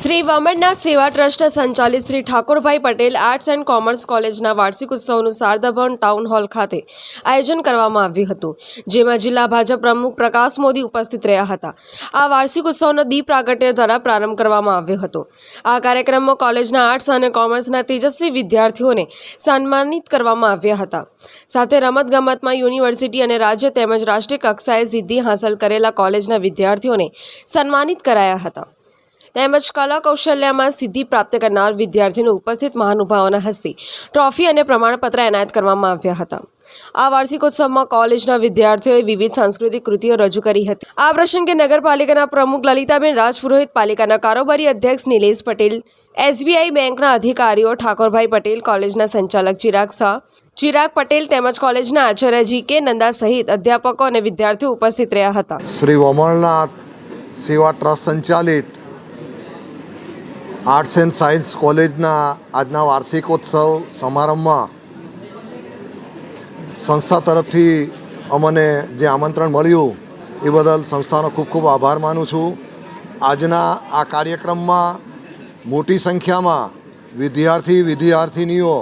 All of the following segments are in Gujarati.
શ્રી વામનનાથ સેવા ટ્રસ્ટ સંચાલિત Shri Thakorbhai Patel arts and commerce કોલેજના વાર્ષિક ઉત્સવનું શારદાભવન ટાઉન હોલ ખાતે આયોજન કરવામાં આવ્યું હતું, જેમાં જિલ્લા ભાજપ પ્રમુખ પ્રકાશ મોદી ઉપસ્થિત રહ્યા હતા. આ વાર્ષિક ઉત્સવનો દીપ પ્રાગટ્ય દ્વારા પ્રારંભ કરવામાં આવ્યો હતો. આ કાર્યક્રમમાં કોલેજના આર્ટ્સ અને કોમર્સના તેજસ્વી વિદ્યાર્થીઓને સન્માનિત કરવામાં આવ્યા હતા. સાથે રમતગમતમાં યુનિવર્સિટી અને રાજ્ય તેમજ રાષ્ટ્રીય કક્ષાએ સિદ્ધિ હાંસલ કરેલા કોલેજના વિદ્યાર્થીઓને સન્માનિત કરાયા હતા. તેમજ કલા કૌશલ્યમાં સિદ્ધિ પ્રાપ્ત કરનાર વિદ્યાર્થીઓને ઉપસ્થિત મહાનુભાવોના હસ્તે ટ્રોફી અને પ્રમાણપત્ર એનાયત કરવામાં આવ્યા હતા. આ વાર્ષિકોત્સવમાં કોલેજના વિદ્યાર્થીઓએ વિવિધ સાંસ્કૃતિક કૃતિઓ રજૂ કરી હતી. આ પ્રસંગે નગરપાલિકાના પ્રમુખ લલિતાબેન રાજપુરોહિત, પાલિકાના કારોબારી અધ્યક્ષ નિલેશ પટેલ, એસબીઆઈ બેંકના અધિકારીઓ ઠાકોરભાઈ પટેલ, કોલેજના સંચાલક ચિરાગ શાહ, ચિરાગ પટેલ તેમજ કોલેજના આચાર્ય જી કે નંદા સહિત અધ્યાપકો અને વિદ્યાર્થીઓ ઉપસ્થિત રહ્યા હતા. શ્રી વમળનાથ સેવા ટ્રસ્ટ સંચાલિત આર્ટ્સ એન્ડ સાયન્સ કોલેજના આજના વાર્ષિકોત્સવ સમારંભમાં સંસ્થા તરફથી અમને જે આમંત્રણ મળ્યું, એ બદલ સંસ્થાનો ખૂબ ખૂબ આભાર માનું છું. આજના આ કાર્યક્રમમાં મોટી સંખ્યામાં વિદ્યાર્થી, વિદ્યાર્થિનીઓ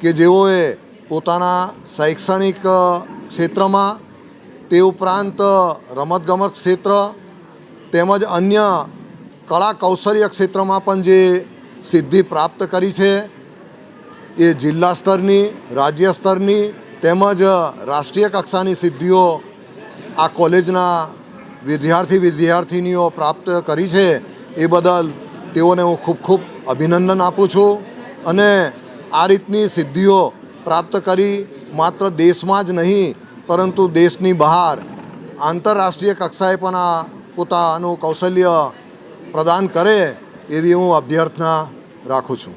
કે જેઓએ પોતાના શૈક્ષણિક ક્ષેત્રમાં તે ઉપરાંત રમતગમત ક્ષેત્ર તેમજ અન્ય કળા કૌશલ્ય ક્ષેત્રમાં પણ જે સિદ્ધિ પ્રાપ્ત કરી છે, એ જિલ્લા સ્તરની, રાજ્ય સ્તરની તેમજ રાષ્ટ્રીય કક્ષાની સિદ્ધિઓ આ કોલેજના વિદ્યાર્થી વિદ્યાર્થિનીઓ પ્રાપ્ત કરી છે, એ બદલ તેઓને હું ખૂબ ખૂબ અભિનંદન આપું છું અને આ રીતની સિદ્ધિઓ પ્રાપ્ત કરી માત્ર દેશમાં જ નહીં, પરંતુ દેશની બહાર આંતરરાષ્ટ્રીય કક્ષાએ પણ આ પોતાનું કૌશલ્ય પ્રદાન કરે એવી હું અભ્યર્થના રાખું છું.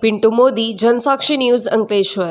પિન્ટુ મોદી જનસાક્ષી ન્યૂઝ અંકલેશ્વર.